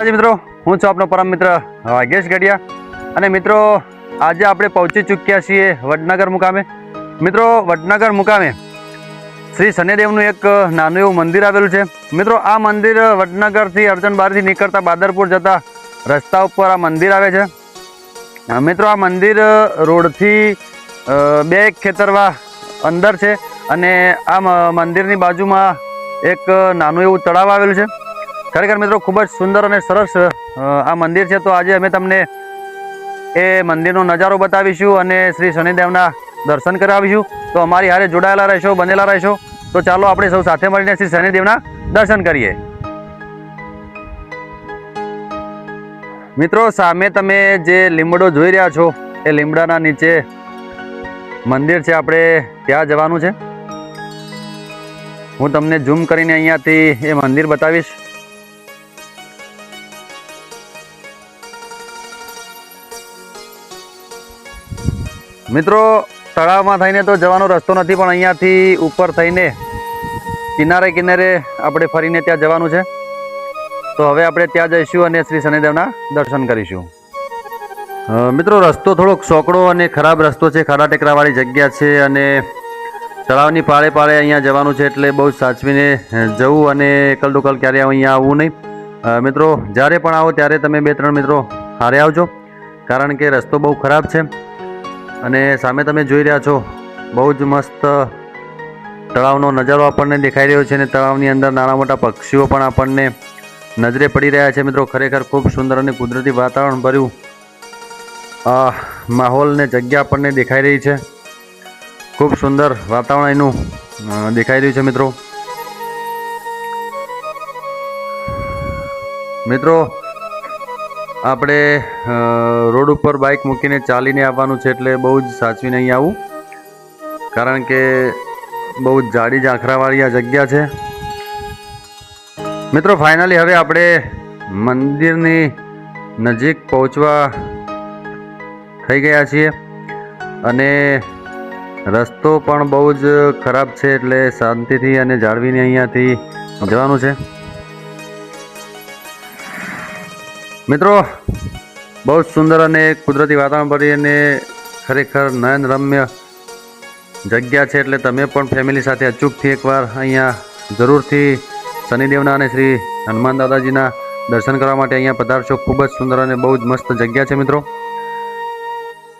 આજે મિત્રો, હું છું આપનો પરમ મિત્ર વાગેશ ગઢિયા. અને મિત્રો, આજે આપણે પહોંચી ચૂક્યા છીએ વડનગર મુકામે. મિત્રો, વડનગર મુકામે શ્રી શનિદેવનું એક નાનું એવું મંદિર આવેલું છે. મિત્રો, આ મંદિર વડનગરથી અર્જનબારીથી નીકળતા બાદરપુર જતા રસ્તા ઉપર આ મંદિર આવે છે. મિત્રો, આ મંદિર રોડથી બે ખેતરવા અંદર છે. અને આ મંદિરની બાજુમાં એક નાનું એવું તળાવ આવેલું છે. ખરેખર મિત્રો ખૂબ જ સુંદર અને સરસ આ મંદિર છે. તો આજે અમે તમને એ મંદિરનો નજારો બતાવીશું અને શ્રી શનિદેવના દર્શન કરાવીશું. તો અમારી હારે જોડાયેલા રહેશો, બનેલા રહેશો. તો ચાલો આપણે સૌ સાથે મળીને શ્રી શનિદેવના દર્શન કરીએ. મિત્રો, સામે તમે જે લીમડો જોઈ રહ્યા છો, એ લીમડાના નીચે મંદિર છે. આપણે ત્યાં જવાનું છે. હું તમને ઝૂમ કરીને અહીંયાથી એ મંદિર બતાવીશ. મિત્રો, તળાવમાં થઈને તો જવાનો રસ્તો નથી, પણ અહીંયાથી ઉપર થઈને કિનારે કિનારે આપણે ફરીને ત્યાં જવાનું છે. તો હવે આપણે ત્યાં જઈશું અને શ્રી શનિદેવના દર્શન કરીશું. મિત્રો, રસ્તો થોડોક સોકડો અને ખરાબ રસ્તો છે. ખાડા ટેકરાવાળી જગ્યા છે અને તળાવની પાળે પાળે અહીંયા જવાનું છે એટલે બહુ સાચવીને જવું અને એકલ દુકલ ક્યારે અહીંયા આવવું નહીં. મિત્રો, જ્યારે પણ આવો ત્યારે તમે બે ત્રણ મિત્રો હારે આવજો. કારણ કે રસ્તો બહુ ખરાબ છે. અને સામે તમે જોઈ રહ્યા છો, બહુ જ મસ્ત તળાવનો નજારો આપણને દેખાઈ રહ્યો છે અને તળાવની અંદર નાના મોટા પક્ષીઓ પણ આપણને નજરે પડી રહ્યા છે. મિત્રો, ખરેખર ખૂબ સુંદર અને કુદરતી વાતાવરણ ભર્યું આ માહોલ ને જગ્યા આપણને દેખાઈ રહી છે. ખૂબ સુંદર વાતાવરણ એનું દેખાઈ રહ્યું છે, મિત્રો. મિત્રો આપણે રોડ ઉપર બાઇક મૂકીને ચાલીને આવવાનું છે એટલે બહુ જ સાચવીને અહીં આવું. કારણ કે બહુ જ જાડી ઝાંખરાવાળી આ જગ્યા છે. મિત્રો ફાઇનલી હવે આપણે મંદિરની નજીક પહોંચવા થઈ ગયા છીએ. અને રસ્તો પણ બહુ જ ખરાબ છે એટલે શાંતિથી અને જાળવીને અહીંયાથી જવાનું છે. મિત્રો, બહુ જ સુંદર અને કુદરતી વાતાવરણ ભરી અને ખરેખર નયન રમ્ય જગ્યા છે, એટલે તમે પણ ફેમિલી સાથે અચૂકથી એકવાર અહીંયા જરૂરથી શનિદેવના અને શ્રી હનુમાન દાદાજીના દર્શન કરવા માટે અહીંયા પધારશો. ખૂબ જ સુંદર અને બહુ જ મસ્ત જગ્યા છે, મિત્રો.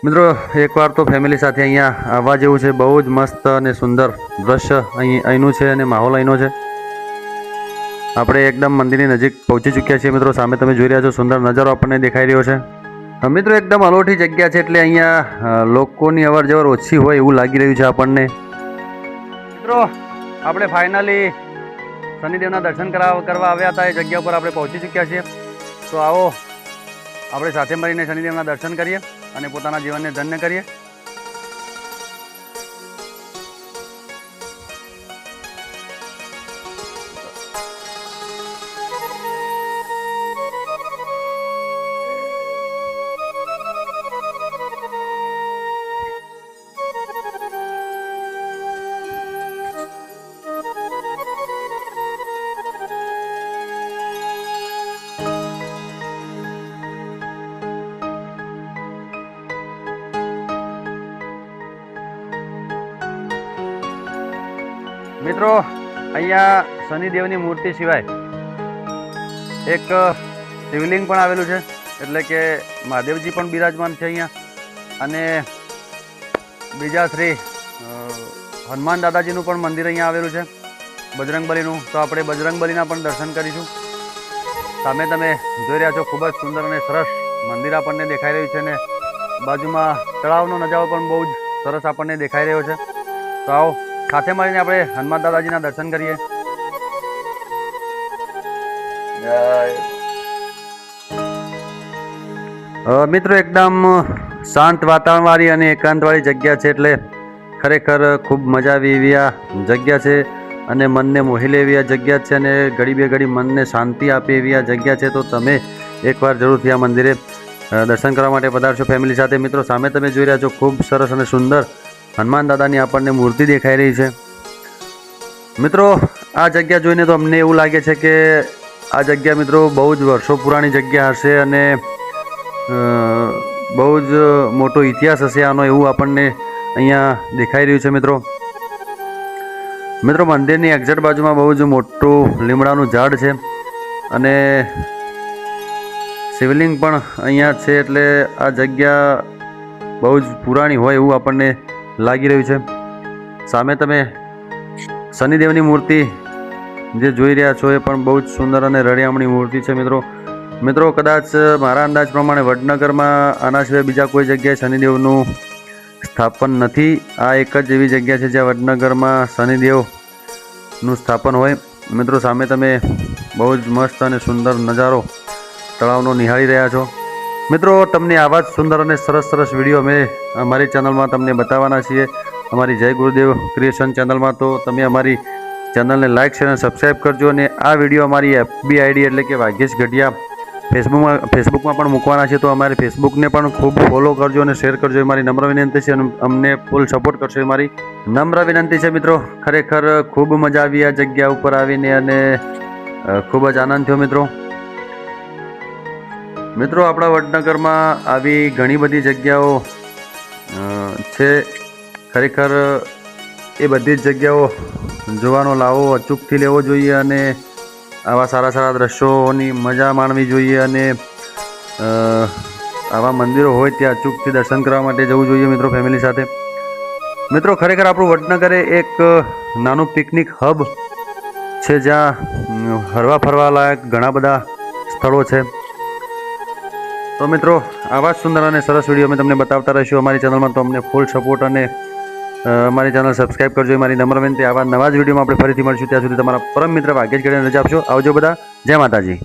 મિત્રો, એકવાર તો ફેમિલી સાથે અહીંયા આવવા જેવું છે. બહુ જ મસ્ત અને સુંદર દ્રશ્ય અહીં અહીંનું છે અને માહોલ અહીંનો છે. આપણે એકદમ મંદિરની નજીક પહોંચી ચૂક્યા છીએ મિત્રો. સામે તમે જોઈ રહ્યા છો, સુંદર નજારો આપણને દેખાઈ રહ્યો છે. મિત્રો, એકદમ અનોઠી જગ્યા છે એટલે અહીંયા લોકોની અવર જવર ઓછી હોય એવું લાગી રહ્યું છે આપણને. મિત્રો, આપણે ફાઇનલી શનિદેવના દર્શન કરવા આવ્યા હતા. એ જગ્યા ઉપર આપણે પહોંચી ચૂક્યા છીએ. તો આવો, આપણે સાથે મળીને શનિદેવના દર્શન કરીએ અને પોતાના જીવનને ધન્ય કરીએ. મિત્રો, અહીંયા શનિદેવની મૂર્તિ સિવાય એક શિવલિંગ પણ આવેલું છે. એટલે કે મહાદેવજી પણ બિરાજમાન છે અહીંયા. અને બીજા શ્રી હનુમાન દાદાજીનું પણ મંદિર અહીંયા આવેલું છે. બજરંગબલીનું. તો આપણે બજરંગબલીના પણ દર્શન કરીશું. સામે તમે જોઈ રહ્યા છો, ખૂબ જ સુંદર અને સરસ મંદિર આપણને દેખાઈ રહ્યું છે અને બાજુમાં તળાવનો નજારો પણ બહુ જ સરસ આપણને દેખાઈ રહ્યો છે. તો આવો. સાથે મળીને આપણે હનુમાન દાદાજીના દર્શન કરીએ. મિત્રો, એકદમ શાંત વાતાવરણવાળી અને એકાંતવાળી જગ્યા છે એટલે ખરેખર ખૂબ મજા આવી એવી આ જગ્યા છે અને મનને મોહી લેવી આ જગ્યા છે અને ઘડી બે ઘડી મનને શાંતિ આપે એવી આ જગ્યા છે. તો તમે એકવાર જરૂરથી આ મંદિરે દર્શન કરવા માટે પધારશો. ફેમિલી સાથે, મિત્રો, સામે તમે જોઈ રહ્યા છો, ખૂબ સરસ અને સુંદર હનુમાન દાદાની આપણને મૂર્તિ દેખાઈ રહી છે. મિત્રો, આ જગ્યા જોઈને તો અમને એવું લાગે છે કે આ જગ્યા મિત્રો બહુ જ વર્ષો પુરાણી જગ્યા હશે અને બહુ જ મોટો ઇતિહાસ હશે આનો એવું આપણને અહીંયા દેખાઈ રહ્યું છે મિત્રો. મિત્રો, મંદિરની એક્ઝેટ બાજુમાં બહુ જ મોટું લીમડાનું ઝાડ છે અને શિવલિંગ પણ અહીંયા છે એટલે આ જગ્યા બહુ જ પુરાણી હોય એવું આપણને લાગી રહ્યું છે. સામે તમે શનિદેવની મૂર્તિ જે જોઈ રહ્યા છો, એ પણ બહુ જ સુંદર અને રળિયામણી મૂર્તિ છે મિત્રો. મિત્રો, કદાચ મારા અંદાજ પ્રમાણે વડનગરમાં આના સિવાય બીજા કોઈ જગ્યાએ શનિદેવનું સ્થાપન નથી. આ એક જ એવી જગ્યા છે જ્યાં વડનગરમાં શનિદેવનું સ્થાપન હોય. મિત્રો, સામે તમે બહુ જ મસ્ત અને સુંદર નજારો, તળાવનો નિહાળી રહ્યા છો. મિત્રો, તમને આવા જ સુંદર અને સરસ સરસ વીડિયો અમે અમારી ચેનલમાં તમને બતાવવાના છીએ. અમારી જય ગુરુદેવ ક્રિએશન ચેનલમાં તો તમે અમારી ચેનલને લાઇક શેર અને સબસ્ક્રાઈબ કરજો અને આ વીડિયો અમારી એફબી આઈડી એટલે કે વાઘેશ ગઢિયા ફેસબુકમાં ફેસબુકમાં પણ મૂકવાના છે. તો અમારી ફેસબુકને પણ ખૂબ ફોલો કરજો અને શેર કરજો. એ મારી નમ્ર વિનંતી છે અને અમને ફૂલ સપોર્ટ કરશો. એ મારી નમ્ર વિનંતી છે મિત્રો. ખરેખર ખૂબ મજા આવી આ જગ્યા ઉપર આવીને અને ખૂબ જ આનંદ થયો મિત્રો. મિત્રો, આપણા વડનગરમાં આવી ઘણી બધી જગ્યાઓ છે. ખરેખર એ બધી જ જગ્યાઓ જોવાનો લાવો અચૂકથી લેવો જોઈએ અને આવા સારા સારા દ્રશ્યોની મજા માણવી જોઈએ અને આવા મંદિરો હોય ત્યાં અચૂકથી દર્શન કરવા માટે જવું જોઈએ મિત્રો ફેમિલી સાથે. મિત્રો, ખરેખર આપણું વડનગર એક નાનું પિકનિક હબ છે, જ્યાં હરવા ફરવા લાયક ઘણા બધા સ્થળો છે. તો મિત્રો આવા જ સુંદર અને સરસ વીડિયો અમે તમને બતાવતા રહીશું. અમારી ચેનલમાં તો અમને ફૂલ સપોર્ટ અને અમારી ચેનલ સબસ્ક્રાઈબ કરજો. મારી નમ્ર વિનંતી. આવા નવા જ વિડીયોમાં આપણે ફરીથી મળીશું. ત્યાં સુધી તમારા પરમ મિત્ર ભાગ્યેશ ગઢિયાને રજા આપશો. આવજો બધા. જય માતાજી.